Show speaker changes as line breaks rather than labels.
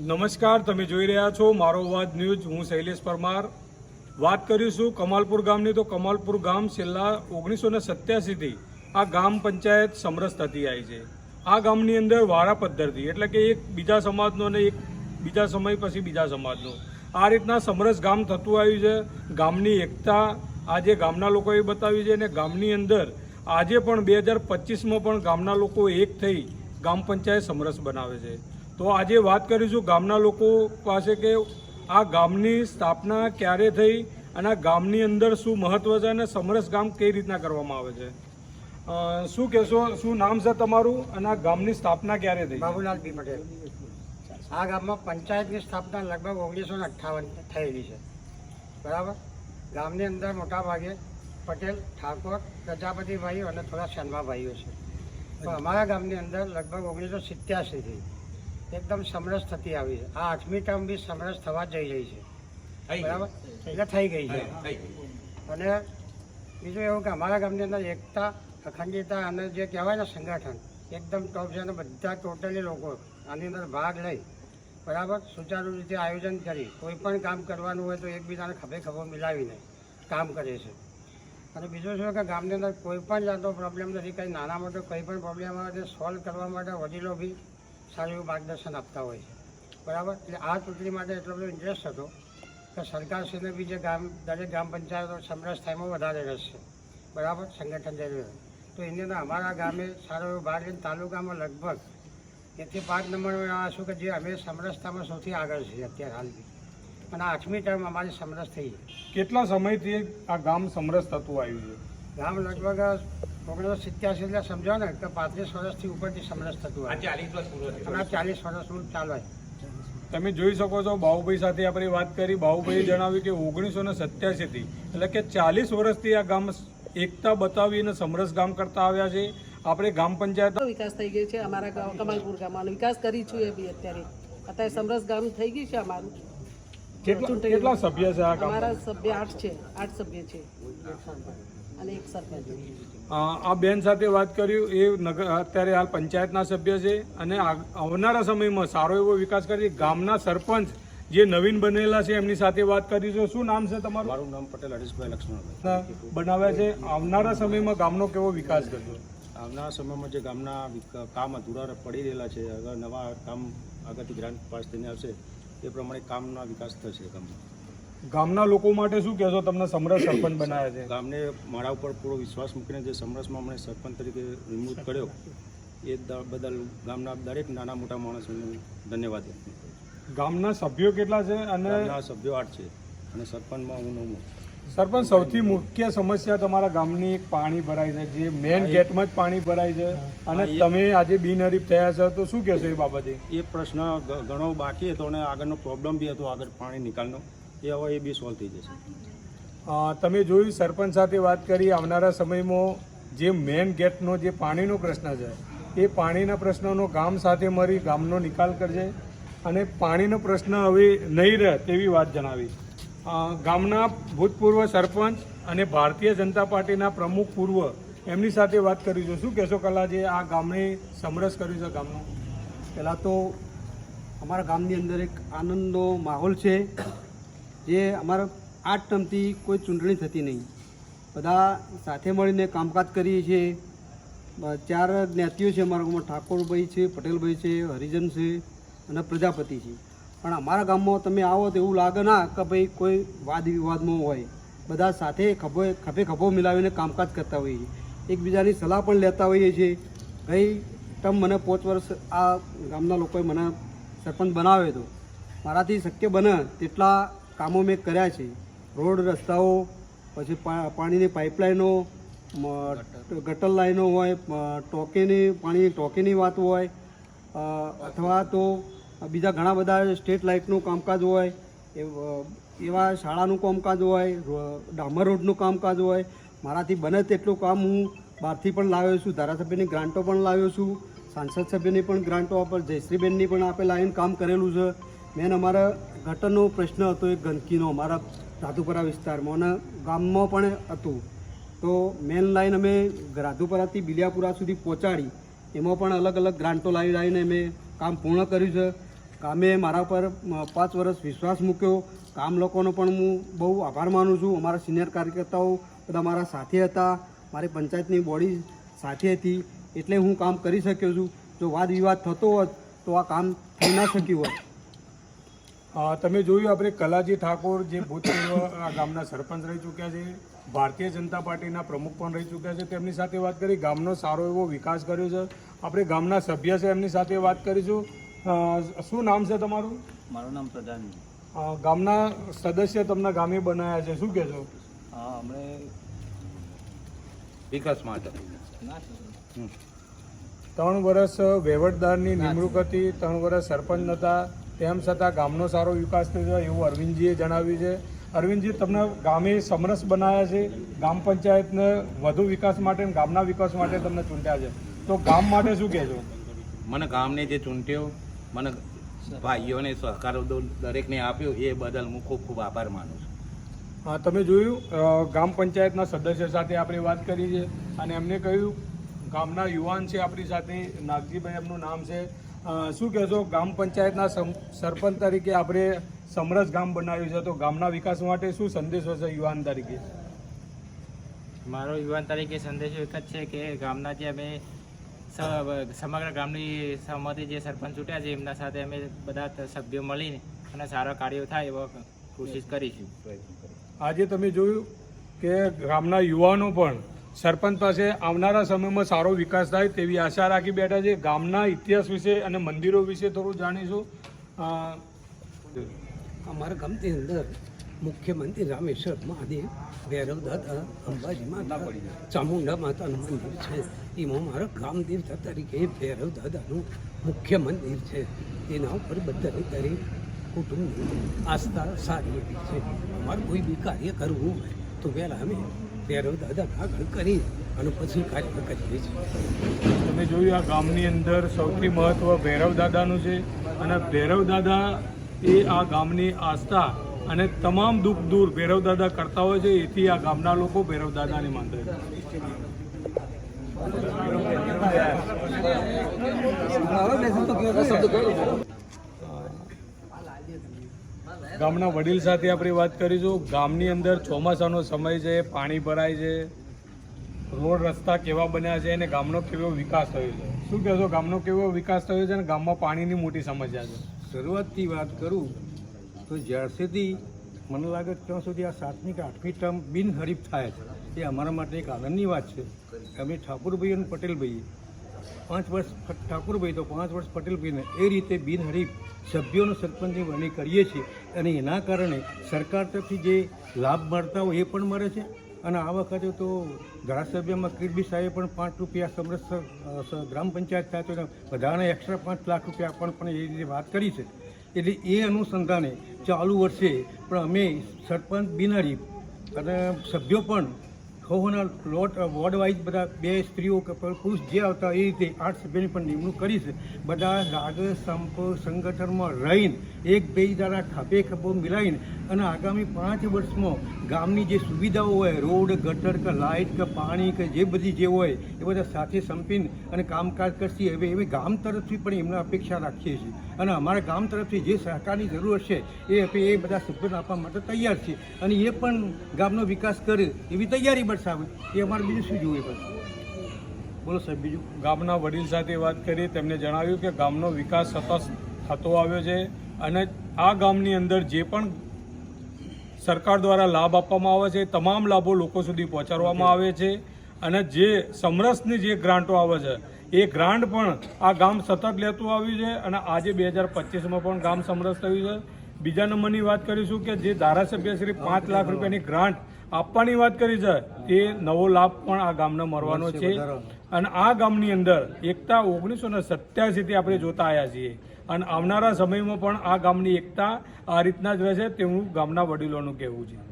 નમસ્કાર, તમે જોઈ રહ્યા છો મારો અવાજ ન્યૂઝ. હું શૈલેષ પરમાર. વાત કરીશું કમાલપુર ગામની. તો કમાલપુર ગામ છેલ્લા ઓગણીસો ને સત્યાસીથી આ ગામ પંચાયત સમરસ થતી આવી છે. આ ગામની અંદર વારા પદ્ધતિ એટલે કે એક બીજા સમાજનો અને એક બીજા સમય પછી બીજા સમાજનો. આ રીતના સમરસ ગામ થતું આવ્યું છે. ગામની એકતા આજે ગામના લોકોએ બતાવી છે અને ગામની અંદર આજે પણ બે હજાર પચીસમાં પણ ગામના લોકો એક થઈ ગામ પંચાયત સમરસ બનાવે છે. તો આજે વાત કરીશું ગામના લોકો પાસે કે આ ગામની સ્થાપના ક્યારે થઈ અને આ ગામની અંદર શું મહત્વ છે અને સમરસ ગામ કઈ રીતના કરવામાં આવે છે? શું કહેશો? શું નામ છે તમારું? અને આ ગામની સ્થાપના ક્યારે થઈ?
બાબુલાલ બી પટેલ. આ ગામમાં પંચાયતની સ્થાપના લગભગ ઓગણીસો ને અઠ્ઠાવન થયેલી છે. બરાબર? ગામની અંદર મોટાભાગે પટેલ, ઠાકોર પ્રજાપતિભાઈઓ અને થોડા શર્માભાઈઓ છે. તો અમારા ગામની અંદર લગભગ ઓગણીસો સિત્યાસીથી એકદમ સમરસ થતી આવી છે. આ આઠમી ટર્મ બી સમરસ થવા જઈ રહી છે. બરાબર? એટલે થઈ ગઈ છે. અને બીજું એવું કે અમારા ગામની અંદર એકતા અખંડિતતા અને જે કહેવાય ને સંગઠન એકદમ ટોપ છે અને બધા ટોટલી લોકો આની અંદર ભાગ લઈ બરાબર? સુચારુ રીતે આયોજન કરી કોઈ પણ કામ કરવાનું હોય તો એકબીજાને ખભે ખભો મિલાવીને કામ કરે છે. અને બીજું શું કે ગામની અંદર કોઈ પણ જાતનો પ્રોબ્લેમ નથી. કંઈ નાના મોટો કંઈ પણ પ્રોબ્લેમ આવે તે સોલ્વ કરવા માટે વડીલો બી સારું એવું માર્ગદર્શન આપતા હોય છે. બરાબર? એટલે આ ચૂંટણી માટે એટલો બધો ઇન્ટરેસ્ટ હતો કે સરકારશ્રીને બી જે ગામ દરેક ગ્રામ પંચાયતો સમરસ થાયમાં વધારે રસ છે. બરાબર? સંગઠન જરૂર તો એની અંદર અમારા ગામે સારો એવો ભાગ લઈને તાલુકામાં લગભગ એથી પાંચ નંબર શું કે જે અમે સમરસતામાં સૌથી આગળ છીએ અત્યારે હાલથી અને આઠમી ટર્મ અમારી સમરસ થઈ
કેટલા સમયથી આ ગામ સમરસ થતું આવ્યું છે?
ગામ લગભગ ઓગણીસો સિત્યાસી એટલે સમજો ને કે પાંત્રીસ વર્ષથી ઉપરથી સમરસ થતું હોય. અને આ ચાલીસ વર્ષનું ચાલુ હોય
તમે જોઈ શકો છો બાહુભાઈ સાથે આપણે વાત કરી. બાહુભાઈએ જણાવ્યું કે ઓગણીસો ને સત્યાસીથી એટલે કે ચાલીસ વર્ષથી આ ગામ એકતા બતાવીને સમરસ ગામ કરતા આવ્યા છે. આપણે ગામ પંચાયત
વિકાસ થઈ ગયો છે અમારા ગામ કમાલપુર ગામમાં. વિકાસ કરી છું એ બી અત્યારે. અત્યારે સમરસ ગામ થઈ ગયું છે અમારું.
કેટલા કેટલા સભ્ય છે આ
અમારા સભ્ય આઠ છે આઠ સભ્ય છે. અને એક સરપંચ.
આ બેન સાથે વાત કર્યું એ નગર અત્યારે હાલ પંચાયતના સભ્ય છે અને આવનારા સમયમાં સારો એવો વિકાસ કરી ગામના સરપંચ જે નવીન બનેલા છે એમની સાથે વાત કરીશું શું નામ છે તમારું?
મારું નામ પટેલ હરીશભાઈ લક્ષ્મણભાઈ.
બનાવ્યા છે. આવનારા સમયમાં ગામનો કેવો વિકાસ કર્યો
આવનારા સમયમાં જે ગામના કામ અધૂરા પડી રહેલા છે અગર નવા કામ આગળથી ગ્રાન્ટ પાસ થઈને આવશે એ પ્રમાણે કામના વિકાસ થશે ગામમાં.
ગામના લોકો માટે શું કહેશો? તમને સમરસ સરપંચ બનાવ્યા છે.
ગામને મારા ઉપર પૂરો વિશ્વાસ મૂકીને જે સમરસમાં મને સરપંચ તરીકે નિમણૂક કર્યો એ બદલ ગામના દરેક નાના મોટા માણસોને ધન્યવાદ
ગામના સભ્યો કેટલા છે અને
સભ્યો આઠ છે અને સરપંચમાં હું નવમો
સરપંચ સૌથી મુખ્ય સમસ્યા તમારા ગામની એક પાણી ભરાય છે જે મેન ગેટમાં જ પાણી ભરાય છે. અને તમે આજે બિનહરીફ થયા છો તો શું કહેશો એ બાબતે?
એ પ્રશ્ન ઘણો બાકી હતો અને આગળનો પ્રોબ્લેમ બી હતો આગળ પાણી નિકાલનો. એ હવે એ બી સોલ્વ થઈ જશે.
તમે જોયું સરપંચ સાથે વાત કરી, આવનારા સમયમાં જે મેન ગેટનો જે પાણીનો પ્રશ્ન છે, એ પાણીના પ્રશ્નનો ગામ સાથે મળી ગામનો નિકાલ કરજે અને પાણીનો પ્રશ્ન હવે નહીં રહે તેવી વાત જણાવી. ગામના ભૂતપૂર્વ સરપંચ અને ભારતીય જનતા પાર્ટીના પ્રમુખ પૂર્વ, એમની સાથે વાત કરીશું શું કહેશો કલા જે આ ગામને સમરસ કર્યું છે ગામનું?
પહેલાં તો અમારા ગામની અંદર એક આનંદનો માહોલ છે. જે અમારા આઠ ટર્મથી કોઈ ચૂંટણી થતી નહીં. બધા સાથે મળીને કામકાજ કરીએ છીએ. ચાર જ્ઞાતિઓ છે અમારા ગામમાં. ઠાકોરભાઈ છે, પટેલભાઈ છે, હરિજન છે અને પ્રજાપતિ છે. પણ અમારા ગામમાં તમે આવો તો એવું લાગે ના કે ભાઈ કોઈ વાદ વિવાદમાં હોય. બધા સાથે ખભો, ખભે ખભો મિલાવીને કામકાજ કરતા હોઈએ છીએ. એકબીજાની સલાહ પણ લેતા હોઈએ છીએ. ગઈ ટર્મ મને પાંચ વર્ષ આ ગામના લોકોએ મને સરપંચ બનાવ્યો હતો મારાથી શક્ય બને તેટલા કામો મેં કર્યા છે. રોડ રસ્તાઓ, પછી પાણીની પાઇપલાઇનો ગટર લાઈનો હોય ટોકીની, પાણી ટોકેની વાત હોય અથવા તો બીજા ઘણા બધા સ્ટેટ લાઇટનું કામકાજ હોય એવા શાળાનું કામકાજ હોય ડામર રોડનું કામકાજ હોય. મારાથી બને તેટલું કામ હું બહારથી પણ લાવ્યો છું, ધારાસભ્યની ગ્રાન્ટો પણ લાવ્યો છું, સાંસદ સભ્યની પણ ગ્રાન્ટો આપેલ જયશ્રીબેનની પણ આપેલ આવીને કામ કરેલું છે. મેન અમારા ગટરનો પ્રશ્ન હતો એ ગંદકીનો, અમારા રાધુપરા વિસ્તારમાં અને ગામમાં પણ હતું. તો મેન લાઈન અમે રાધુપરાથી બિલિયાપુરા સુધી પહોંચાડી. એમાં પણ અલગ અલગ ગ્રાન્ટો લાવી લાવીને અમે કામ પૂર્ણ કર્યું છે. કામે મારા પર પાંચ વર્ષ વિશ્વાસ મૂક્યો. કામ લોકોનો પણ હું બહુ આભાર માનું છું. અમારા સિનિયર કાર્યકર્તાઓ બધા મારા સાથે હતા. મારી પંચાયતની બોડી સાથે હતી. એટલે હું કામ કરી શક્યો છું. જો વાદ વિવાદ થતો હોત તો આ કામ થઈ ના શક્યું હોત.
તમે જોયું આપણે કલાજી ઠાકોર જે ભૂતપૂર્વ આ ગામના સરપંચ રહી ચૂક્યા છે ભારતીય જનતા પાર્ટીના પ્રમુખ પણ રહી ચૂક્યા છે તેમની સાથે વાત કરી ગામનો સારો એવો વિકાસ કર્યો છે. આપણે ગામના સભ્ય છે એમની સાથે વાત કરીશું. શું નામ છે તમારું?
મારું નામ પ્રધાન
ગામના સદસ્ય તમને ગામે બનાવ્યા છે શું કહેશો?
હા અમે
વિકાસ માટે.
ત્રણ વર્ષ વહીવટદારની નિમણૂક હતી ત્રણ વર્ષ સરપંચ હતા તેમ છતાં ગામનો સારો વિકાસ થયો છે એવું અરવિંદજીએ જણાવ્યું છે. અરવિંદજી તમને ગામે સમરસ બનાવ્યા છે ગ્રામ પંચાયતને વધુ વિકાસ માટે ગામના વિકાસ માટે તમને ચૂંટ્યા છે. તો ગામ માટે શું કહેજો
મને ગામને જે ચૂંટ્યો મને ભાઈઓને સહકાર દરેકને આપ્યો એ બદલ હું ખૂબ ખૂબ આભાર માનું છું.
હા તમે જોયું ગ્રામ પંચાયતના સદસ્ય સાથે આપણે વાત કરી છે અને એમને કહ્યું ગામના યુવાન છે આપણી સાથે નાગજીભાઈ એમનું નામ છે. શું કહેશો? ગામ પંચાયતના સરપંચ તરીકે આપણે સમરસ ગામ બનાવ્યું છે. તો ગામના વિકાસ માટે શું સંદેશો છે યુવાન તરીકે?
મારો યુવાન તરીકે સંદેશો એક જ છે કે ગામના જે અમે સમગ્ર ગામની સહમતી જે સરપંચ ચૂંટ્યા છે એમના સાથે અમે બધા સભ્યો મળીને અને સારા કાર્યો થાય એવો કોશિશ કરીશું.
આજે તમે જોયું કે ગામના યુવાનો પણ સરપંચ પાસે આવનારા સમયમાં સારો વિકાસ થાય તેવી આશા રાખી બેઠા છે. ગામના ઇતિહાસ વિશે અને મંદિરો વિશે થોડું જાણીશું.
અમારા ગામની અંદર મુખ્ય મંદિર રામેશ્વર મહાદેવ, ભૈરવ દાદા, અંબાજી માતા, ચામુંડા માતાનું મંદિર છે. એમાં મારા ગામ દેવતા તરીકે ભૈરવ દાદાનું મુખ્ય મંદિર છે. તેના ઉપર બધાની દરેક કુટુંબની આસ્થા સારી એવી છે. અમારે કોઈ બી કાર્ય કરવું હોય તો પહેલાં અમે ભૈરવ દાદા આગળ કરી અને પછી કાર્ય કરીએ છીએ
તમે જોયું આ ગામની અંદર સૌથી મહત્વ ભૈરવ દાદાનું છે અને ભૈરવ દાદા એ આ ગામની આસ્થા અને તમામ દુઃખ દૂર ભૈરવ દાદા કરતા હોય છે એથી આ ગામના લોકો ભૈરવ દાદાને માનતા છે. ગામના વડીલ સાથે આપણે વાત કરીશું. ગામની અંદર ચોમાસાનો સમય છે, પાણી ભરાય છે, રોડ રસ્તા કેવા બન્યા છે અને ગામનો કેવો વિકાસ થયો છે. શું કહેશો? ગામનો કેવો વિકાસ થયો છે અને ગામમાં પાણીની મોટી સમસ્યા છે?
શરૂઆતથી વાત કરું તો જ્યાર સુધી મને લાગે ત્યાં સુધી આ સાતમી કે આઠમી ટર્મ બિનહરીફ થાય છે. એ અમારા માટે એક આનંદની વાત છે અમે ઠાકુરભાઈ અને પટેલભાઈ પાંચ વર્ષ ઠાકુરભાઈ તો પાંચ વર્ષ પટેલભાઈને એ રીતે બિનહરીફ સભ્યોનું સરપંચની વરણી કરીએ છીએ. અને એના કારણે સરકાર તરફથી જે લાભ મળતા હોય એ પણ મળે છે. અને આ વખતે તો ધારાસભ્યમાં કિરબી સાહેબે પણ પાંચ રૂપિયા સમરસ ગ્રામ પંચાયત થાય તો બધાને એક્સ્ટ્રા પાંચ લાખ રૂપિયા આપવાનું પણ એ રીતે વાત કરી છે. એટલે એ અનુસંધાને ચાલુ વર્ષે પણ અમે સરપંચ બિનારી અને સભ્યો પણ ખોહોના લોટ વોર્ડ વાઇઝ બધા બે સ્ત્રીઓ કે પુરુષ જે આવતા એ રીતે આઠ સભ્યની પણ નિમણૂક કરી છે. બધા રાગ સંપ, સંગઠનમાં રહીને એક બે દાડા ખભે ખભો મિલાવીને અને આગામી પાંચ વર્ષમાં ગામની જે સુવિધાઓ હોય, રોડ, ગટર કે લાઇટ કે પાણી કે જે બધી જે હોય, એ બધા સાથે સંપીને અને કામકાજ કરશે. હવે એવી ગામ તરફથી પણ એમને અપેક્ષા રાખીએ છીએ. અને અમારા ગામ તરફથી જે સહકારની જરૂર છે, એ એ બધા સભ્યોને આપવા માટે તૈયાર છે અને એ પણ ગામનો વિકાસ કરે એવી તૈયારી દર્શાવે એ અમારે બીજું શું જોઈએ પડશે બોલો સાહેબ, બીજું?
ગામના વડીલ સાથે વાત કરી, તેમને જણાવ્યું કે ગામનો વિકાસ સતત થતો આવ્યો છે અને આ ગામની અંદર જે પણ સરકાર દ્વારા લાભ આપવામાં આવે છે. તમામ લાભો લોકો સુધી પહોંચાડવામાં આવે છે. અને જે સમરસની જે ગ્રાન્ટો આવે છે એ ગ્રાન્ટ પણ આ ગામ સતત લેતું આવ્યું છે અને આજે બે હજાર પચીસમાં પણ ગામ સમરસ થયું છે. બીજા નંબરની વાત કરીશું કે જે ધારાસભ્ય શ્રી પાંચ લાખ રૂપિયાની ગ્રાન્ટ આપવાની વાત કરી છે એ નવો લાભ પણ આ ગામને મળવાનો છે. અને આ ગામની અંદર એકતા ઓગણીસો ને સત્યાસીથી આપણે જોતા આવ્યા છીએ. અને આવનારા સમયમાં પણ આ ગામની એકતા આ રીતના જ રહેશે તેવું ગામના વડીલોનું કહેવું છે.